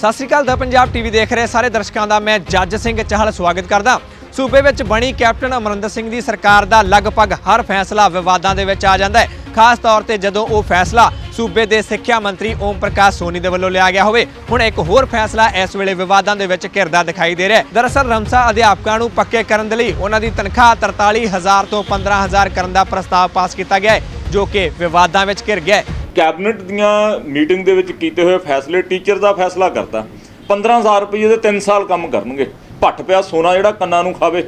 ਸਤਿ ਸ਼੍ਰੀ ਅਕਾਲ ਦਾ ਪੰਜਾਬ ਟੀਵੀ ਦੇਖ ਰਹੇ ਸਾਰੇ ਦਰਸ਼ਕਾਂ ਦਾ ਮੈਂ ਜੱਜ ਸਿੰਘ ਚਾਹਲ ਸਵਾਗਤ ਕਰਦਾ। ਸੂਬੇ ਵਿੱਚ ਬਣੀ ਕੈਪਟਨ ਅਮਰਿੰਦਰ ਸਿੰਘ ਦੀ ਸਰਕਾਰ ਦਾ ਲਗਭਗ ਹਰ ਫੈਸਲਾ ਵਿਵਾਦਾਂ ਦੇ ਵਿੱਚ ਆ ਜਾਂਦਾ ਹੈ। ਖਾਸ ਤੌਰ ਤੇ ਜਦੋਂ ਉਹ ਫੈਸਲਾ ਸੂਬੇ ਦੇ ਸਿੱਖਿਆ ਮੰਤਰੀ ਓਮ ਪ੍ਰਕਾਸ਼ ਸੋਨੀ ਦੇ ਵੱਲੋਂ ਲਿਆ ਗਿਆ ਹੋਵੇ, ਹੁਣ ਇੱਕ ਹੋਰ ਫੈਸਲਾ ਇਸ ਵੇਲੇ ਵਿਵਾਦਾਂ ਦੇ ਵਿੱਚ ਘਿਰਦਾ ਦਿਖਾਈ ਦੇ ਰਿਹਾ ਦਰਅਸਲ ਰਮਸਾ ਅਧਿਆਪਕਾਂ ਨੂੰ ਪੱਕੇ ਕਰਨ ਦੇ ਲਈ ਉਹਨਾਂ ਦੀ ਤਨਖਾਹ 43000 ਤੋਂ 15000 ਕਰਨ ਦਾ ਪ੍ਰਸਤਾਵ ਪਾਸ ਕੀਤਾ ਗਿਆ ਹੈ, ਜੋ ਕਿ ਵਿਵਾਦਾਂ ਵਿੱਚ ਘਿਰ ਗਿਆ ਹੈ। ਕੈਬਨਿਟ ਦੀਆਂ ਮੀਟਿੰਗ ਦੇ ਵਿੱਚ ਕੀਤੇ ਹੋਏ ਫੈਸਲੇ ਟੀਚਰ ਦਾ ਫੈਸਲਾ ਕਰਤਾ। 15000 ਰੁਪਏ ਦੇ 3 ਸਾਲ ਕੰਮ ਕਰਨਗੇ। ਭੱਟ ਪਿਆ ਸੋਨਾ ਜਿਹੜਾ ਕੰਨਾਂ ਨੂੰ ਖਾਵੇ।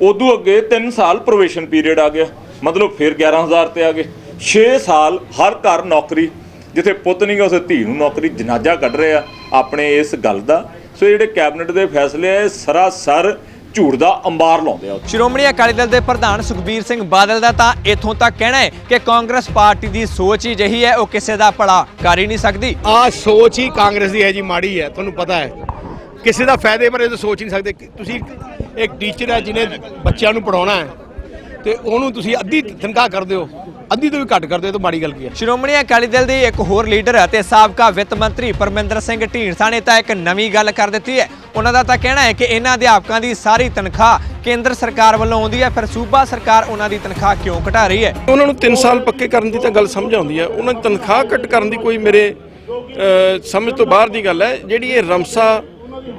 ਉਦੋਂ ਅੱਗੇ 3 ਸਾਲ ਪ੍ਰੋਵੇਸ਼ਨ ਪੀਰੀਅਡ ਆ ਗਿਆ। ਮਤਲਬ ਫਿਰ 11000 ਤੇ ਆ ਗਏ। 6 ਸਾਲ ਹਰ ਘਰ ਨੌਕਰੀ, ਜਿੱਥੇ ਪੁੱਤ ਨਹੀਂ ਗਾ, ਉਸੇ ਧੀ ਨੂੰ ਨੌਕਰੀ, ਜਨਾਜ਼ਾ ਕੱਢ ਰਿਹਾ। ਆਪਣੇ ਇਸ ਗੱਲ ਦਾ। ਸੋ ਜਿਹੜੇ ਕੈਬਨਿਟ ਦੇ ਫੈਸਲੇ ਆ, ਇਹ ਸਰਾਸਰ ਝੂਠ ਦਾ ਅੰਬਾਰ ਲਾਉਂਦੇ ਆ ਸ਼੍ਰੋਮਣੀ ਅਕਾਲੀ ਦਲ ਦੇ ਪ੍ਰਧਾਨ ਸੁਖਬੀਰ ਸਿੰਘ ਬਾਦਲ ਦਾ ਤਾਂ ਇਥੋਂ ਤੱਕ ਕਹਿਣਾ ਹੈ ਕਿ ਕਾਂਗਰਸ ਪਾਰਟੀ ਦੀ ਸੋਚ ਹੀ ਜਿਹੀ ਹੈ ਉਹ ਕਿਸੇ ਦਾ ਭਲਾ ਕਰ ਹੀ ਨਹੀਂ ਸਕਦੀ। ਆ ਸੋਚ ਹੀ ਕਾਂਗਰਸ ਦੀ ਹੈ ਜੀ ਮਾੜੀ ਹੈ ਤੁਹਾਨੂੰ ਪਤਾ ਹੈ। ਕਿਸੇ ਦਾ ਫਾਇਦੇ ਬਾਰੇ ਤਾਂ ਸੋਚ ਨਹੀਂ ਸਕਦੇ। ਤੁਸੀਂ ਇੱਕ ਟੀਚਰ ਹੈ ਜਿਹਨੇ ਬੱਚਿਆਂ ਨੂੰ ਪੜਾਉਣਾ ਹੈ ਤੇ ਉਹਨੂੰ ਤੁਸੀਂ ਅੱਧੀ ਤਨਖਾਹ ਕਰ ਦਿਓ ਅੱਧੀ ਤੋਂ ਵੀ ਘੱਟ ਕਰ ਦਿਓ ਤਾਂ ਮਾੜੀ ਗੱਲ ਕੀ ਹੈ। ਸ਼੍ਰੋਮਣੀ ਅਕਾਲੀ ਦਲ ਦੇ ਇੱਕ ਹੋਰ ਲੀਡਰ ਅਤੇ ਸਾਬਕਾ ਵਿੱਤ ਮੰਤਰੀ ਪਰਮਿੰਦਰ ਸਿੰਘ ਢੀਂਡਸਾ ਨੇ ਤਾਂ ਇੱਕ ਨਵੀਂ ਗੱਲ ਕਰ ਦਿੱਤੀ ਹੈ। ਉਹਨਾਂ ਦਾ ਤਾਂ ਕਹਿਣਾ ਹੈ ਕਿ ਇਹਨਾਂ ਅਧਿਆਪਕਾਂ ਦੀ ਸਾਰੀ ਤਨਖਾਹ ਕੇਂਦਰ ਸਰਕਾਰ ਵੱਲੋਂ ਆਉਂਦੀ ਹੈ। ਫਿਰ ਸੂਬਾ ਸਰਕਾਰ ਉਹਨਾਂ ਦੀ ਤਨਖਾਹ ਕਿਉਂ ਘਟਾ ਰਹੀ ਹੈ? ਉਹਨਾਂ ਨੂੰ 3 ਸਾਲ ਪੱਕੇ ਕਰਨ ਦੀ ਤਾਂ ਗੱਲ ਸਮਝ ਆਉਂਦੀ ਹੈ। ਉਹਨਾਂ ਦੀ ਤਨਖਾਹ ਘੱਟ ਕਰਨ ਦੀ ਕੋਈ ਮੇਰੇ ਸਮਝ ਤੋਂ ਬਾਹਰ ਦੀ ਗੱਲ ਹੈ। ਜਿਹੜੀ ਇਹ ਰਮਸਾ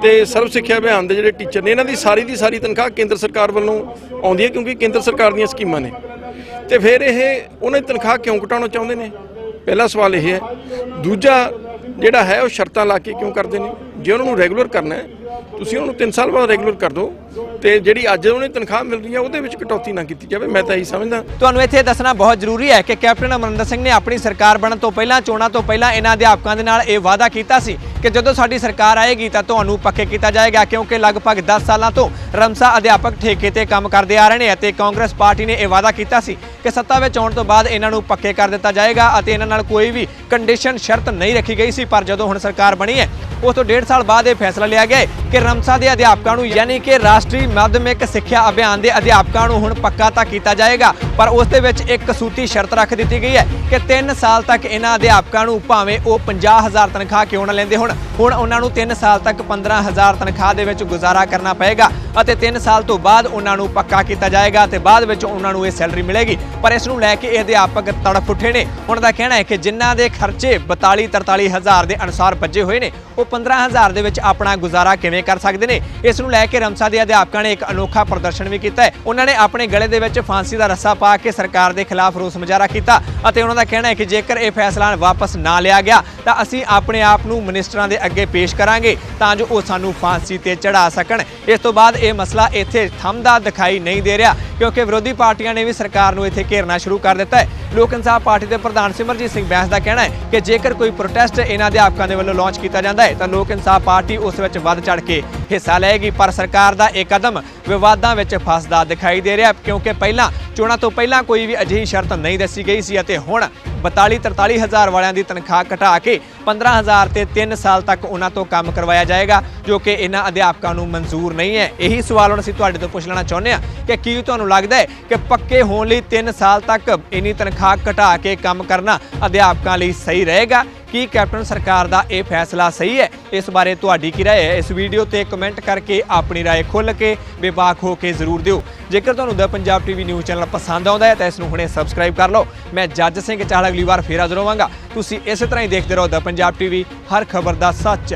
ਤੇ ਸਰਵ ਸਿੱਖਿਆ ਅਭਿਆਨ ਦੇ ਜਿਹੜੇ ਟੀਚਰ ਨੇ, ਇਹਨਾਂ ਦੀ ਸਾਰੀ ਦੀ ਸਾਰੀ ਤਨਖਾਹ ਕੇਂਦਰ ਸਰਕਾਰ ਵੱਲੋਂ ਆਉਂਦੀ ਹੈ ਕਿਉਂਕਿ ਕੇਂਦਰ ਸਰਕਾਰ ਦੀਆਂ ਸਕੀਮਾਂ ਨੇ। ਤੇ ਫਿਰ ਇਹ ਉਹਨਾਂ ਦੀ ਤਨਖਾਹ ਕਿਉਂ ਘਟਾਉਣਾ ਚਾਹੁੰਦੇ ਨੇ? ਪਹਿਲਾ ਸਵਾਲ ਇਹ ਹੈ। ਦੂਜਾ ਜਿਹੜਾ ਹੈ, ਉਹ ਸ਼ਰਤਾਂ ਲਾ ਕੇ ਕਿਉਂ ਕਰਦੇ ਨੇ? ਜੇ ਉਹਨਾਂ ਨੂੰ ਰੈਗੂਲਰ ਕਰਨਾ ਹੈ ਤੁਸੀਂ ਉਹਨੂੰ 3 ਸਾਲ ਬਾਅਦ ਰੈਗੂਲਰ ਕਰ ਦਿਓ ਤੇ ਜਿਹੜੀ ਅੱਜ ਉਹਨੇ ਤਨਖਾਹ ਮਿਲ ਰਹੀ ਹੈ ਉਹਦੇ ਵਿੱਚ ਕਟੌਤੀ ਨਾ ਕੀਤੀ ਜਾਵੇ, ਮੈਂ ਤਾਂ ਇਹੀ ਸਮਝਦਾ। ਤੁਹਾਨੂੰ ਇੱਥੇ ਦੱਸਣਾ ਬਹੁਤ ਜ਼ਰੂਰੀ ਹੈ ਕਿ ਕੈਪਟਨ ਅਮਰਿੰਦਰ ਸਿੰਘ ਨੇ ਆਪਣੀ ਸਰਕਾਰ ਬਣਨ ਤੋਂ ਪਹਿਲਾਂ, ਚੋਣਾਂ ਤੋਂ ਪਹਿਲਾਂ ਇਹਨਾਂ ਅਧਿਆਪਕਾਂ ਦੇ ਨਾਲ ਇਹ ਵਾਅਦਾ ਕੀਤਾ ਸੀ ਕਿ ਜਦੋਂ ਸਾਡੀ ਸਰਕਾਰ ਆਏਗੀ ਤਾਂ ਤੁਹਾਨੂੰ ਪੱਕੇ ਕੀਤਾ ਜਾਏਗਾ, ਕਿਉਂਕਿ ਲਗਭਗ 10 ਸਾਲਾਂ ਤੋਂ ਰਮਸਾ ਅਧਿਆਪਕ ਠੇਕੇ ਤੇ ਕੰਮ ਕਰਦੇ ਆ ਰਹੇ ਨੇ ਅਤੇ ਕਾਂਗਰਸ ਪਾਰਟੀ ਨੇ ਇਹ ਵਾਅਦਾ ਕੀਤਾ ਸੀ ਕਿ ਸੱਤਾ ਵਿੱਚ ਆਉਣ ਤੋਂ ਬਾਅਦ ਇਹਨਾਂ ਨੂੰ ਪੱਕੇ ਕਰ ਦਿੱਤਾ ਜਾਏਗਾ ਅਤੇ ਇਹਨਾਂ ਨਾਲ ਕੋਈ ਵੀ ਕੰਡੀਸ਼ਨ ਸ਼ਰਤ ਨਹੀਂ ਰੱਖੀ ਗਈ ਸੀ, ਪਰ ਜਦੋਂ ਹੁਣ ਸਰਕਾਰ ਬਣੀ ਹੈ ਉਸ ਤੋਂ ਡੇਢ ਸਾਲ ਬਾਅਦ ਇਹ ਫੈਸਲਾ ਲਿਆ ਗਿਆ ਕਿ ਰਮਸਾ ਦੇ ਅਧਿਆਪਕਾਂ ਨੂੰ ਯਾਨੀ ਕਿ ਰਾਸ਼ਟਰੀ ਮਾਧਿਅਮਿਕ ਸਿੱਖਿਆ ਅਭਿਆਨ ਦੇ ਅਧਿਆਪਕਾਂ ਨੂੰ ਹੁਣ ਪੱਕਾ ਤਾਂ ਕੀਤਾ ਜਾਏਗਾ, ਪਰ ਉਸ ਦੇ ਵਿੱਚ ਇੱਕ ਕਸੂਤੀ ਸ਼ਰਤ ਰੱਖ ਦਿੱਤੀ ਗਈ ਹੈ ਕਿ 3 ਸਾਲ ਤੱਕ ਇਹਨਾਂ ਅਧਿਆਪਕਾਂ ਨੂੰ ਭਾਵੇਂ ਉਹ 50000 ਤਨਖਾਹ ਕਿਉਂ ਨਾ ਲੈਂਦੇ ਹੁਣ ਹੁਣ ਉਹਨਾਂ ਨੂੰ 3 ਸਾਲ ਤੱਕ 15000 ਤਨਖਾਹ ਦੇ ਵਿੱਚ ਗੁਜ਼ਾਰਾ ਕਰਨਾ ਪਏਗਾ ਅਤੇ 3 ਸਾਲ ਤੋਂ ਬਾਅਦ ਉਹਨਾਂ ਨੂੰ ਪੱਕਾ ਕੀਤਾ ਜਾਏਗਾ ਤੇ ਬਾਅਦ ਵਿੱਚ ਉਹਨਾਂ ਨੂੰ ਇਹ ਸੈਲਰੀ ਮਿਲੇਗੀ। ਪਰ ਇਸ ਨੂੰ ਲੈ ਕੇ ਇਹ ਅਧਿਆਪਕ ਤੜਫ ਉੱਠੇ ਨੇ। ਉਹਨਾਂ ਦਾ ਕਹਿਣਾ ਹੈ ਕਿ ਜਿਨ੍ਹਾਂ ਦੇ ਖਰਚੇ 42 43000 ਦੇ ਅਨੁਸਾਰ ਬੱਜੇ ਹੋਏ ਨੇ, ਉਹ 15000 ਦੇ ਵਿੱਚ ਆਪਣਾ ਗੁਜ਼ਾਰਾ ਕਿਵੇਂ ਕਰ ਸਕਦੇ ਨੇ? ਇਸ ਨੂੰ ਲੈ ਕੇ ਰਮਸਾ ਦੇ ਅਧਿਆਪਕਾਂ ਨੇ ਇੱਕ ਅਨੋਖਾ ਪ੍ਰਦਰਸ਼ਨ ਵੀ ਕੀਤਾ ਹੈ। ਉਹਨਾਂ ਨੇ ਆਪਣੇ ਗਲੇ ਦੇ ਵਿੱਚ ਫਾਂਸੀ ਦਾ ਰੱਸਾ ਪਾ ਕੇ ਸਰਕਾਰ ਦੇ ਖਿਲਾਫ ਰੋਸ ਮੁਜ਼ਾਹਰਾ ਕੀਤਾ ਅਤੇ ਉਹਨਾਂ ਦਾ ਕਹਿਣਾ ਹੈ ਕਿ ਜੇਕਰ ਇਹ ਫੈਸਲਾ ਵਾਪਸ ਨਾ ਲਿਆ ਗਿਆ, ਤਾਂ ਅਸੀਂ ਆਪਣੇ ਆਪ ਨੂੰ ਮਿਨਿਸਟਰਾਂ ਦੇ ਅੱਗੇ ਪੇਸ਼ ਕਰਾਂਗੇ ਤਾਂ ਜੋ ਉਹ ਸਾਨੂੰ ਫਾਂਸੀ ਤੇ ਚੜਾ ਸਕਣ। ਇਸ ਤੋਂ ਬਾਅਦ ਇਹ ਮਸਲਾ ਇੱਥੇ ਥੰਮਦਾ ਦਿਖਾਈ ਨਹੀਂ ਦੇ ਰਿਹਾ ਕਿਉਂਕਿ ਵਿਰੋਧੀ ਪਾਰਟੀਆਂ ਨੇ ਵੀ ਸਰਕਾਰ ਨੂੰ ਇੱਥੇ ਘੇਰਨਾ ਸ਼ੁਰੂ ਕਰ ਦਿੱਤਾ ਹੈ। ਲੋਕ ਇਨਸਾਫ ਪਾਰਟੀ ਦੇ ਪ੍ਰਧਾਨ ਸਿਮਰਜੀਤ ਸਿੰਘ ਬੈਂਸ ਦਾ ਕਹਿਣਾ ਹੈ ਕਿ ਜੇਕਰ ਕੋਈ ਪ੍ਰੋਟੈਸਟ ਇਹਨਾਂ ਅਧਿਆਪਕਾਂ ਦੇ ਵੱਲੋਂ ਲਾਂਚ ਕੀਤਾ ਜਾਂਦਾ ਹੈ ਤਾਂ ਲੋਕ ਇਨਸਾਫ ਪਾਰਟੀ ਉਸ ਵਿੱਚ ਵੱਧ ਚੜ ਕੇ ਹਿੱਸਾ ਲਏਗੀ, ਪਰ ਸਰਕਾਰ ਦਾ ਇਹ ਕਦਮ ਵਿਵਾਦਾਂ ਵਿੱਚ ਫਸਦਾ ਦਿਖਾਈ ਦੇ ਰਿਹਾ, ਕਿਉਂਕਿ ਪਹਿਲਾਂ, ਚੋਣਾਂ ਤੋਂ ਪਹਿਲਾਂ ਕੋਈ ਵੀ ਅਜਿਹੀ ਸ਼ਰਤ ਨਹੀਂ ਦੱਸੀ ਗਈ ਸੀ ਅਤੇ ਹੁਣ 42 43 ਹਜ਼ਾਰ ਵਾਲਿਆਂ ਦੀ ਤਨਖਾਹ ਘਟਾ ਕੇ 15000 ਤੇ 3 ਸਾਲ ਤੱਕ ਉਹਨਾਂ ਤੋਂ ਕੰਮ ਕਰਵਾਇਆ ਜਾਏਗਾ, ਜੋ ਕਿ ਇਹਨਾਂ ਅਧਿਆਪਕਾਂ ਨੂੰ ਮਨਜ਼ੂਰ ਨਹੀਂ ਹੈ। ਇਹੀ ਸਵਾਲ ਹੁਣ ਅਸੀਂ ਤੁਹਾਡੇ ਤੋਂ ਪੁੱਛ ਲੈਣਾ ਚਾਹੁੰਦੇ ਹਾਂ ਕਿ ਕੀ ਤੁਹਾਨੂੰ ਲੱਗਦਾ ਹੈ ਕਿ ਪੱਕੇ ਹੋਣ ਲਈ 3 ਸਾਲ ਤੱਕ ਇੰਨੀ ਤਨਖਾਹ ਘਟਾ ਕੇ ਕੰਮ ਕਰਨਾ ਅਧਿਆਪਕਾਂ ਲਈ ਸਹੀ ਰਹੇਗਾ? ਕੀ ਕੈਪਟਨ ਸਰਕਾਰ ਦਾ ਇਹ ਫੈਸਲਾ ਸਹੀ ਹੈ? ਇਸ ਬਾਰੇ ਤੁਹਾਡੀ ਕੀ ਰਾਏ ਹੈ? ਇਸ ਵੀਡੀਓ ਤੇ ਕਮੈਂਟ ਕਰਕੇ ਆਪਣੀ ਰਾਏ ਖੁੱਲ੍ਹ ਕੇ ਬੇਬਾਕ ਹੋ ਕੇ ਜ਼ਰੂਰ ਦਿਓ। ਜੇਕਰ ਤੁਹਾਨੂੰ ਦਾ ਪੰਜਾਬ ਟੀਵੀ ਨਿਊਜ਼ ਚੈਨਲ ਪਸੰਦ ਆਉਂਦਾ ਹੈ, ਤਾਂ ਇਸ ਨੂੰ ਹੁਣੇ ਸਬਸਕ੍ਰਾਈਬ ਕਰ ਲਓ। ਮੈਂ ਜੱਜ ਸਿੰਘ ਚਾਹਲ ਅਗਲੀ ਵਾਰ ਫੇਰ ਹਾਜ਼ਰ ਹੋਵਾਂਗਾ। ਤੁਸੀਂ ਇਸੇ ਤਰ੍ਹਾਂ ਹੀ ਦੇਖਦੇ ਰਹੋ ਦਾ ਪੰਜਾਬ ਟੀਵੀ ਹਰ ਖਬਰ ਦਾ ਸੱਚ।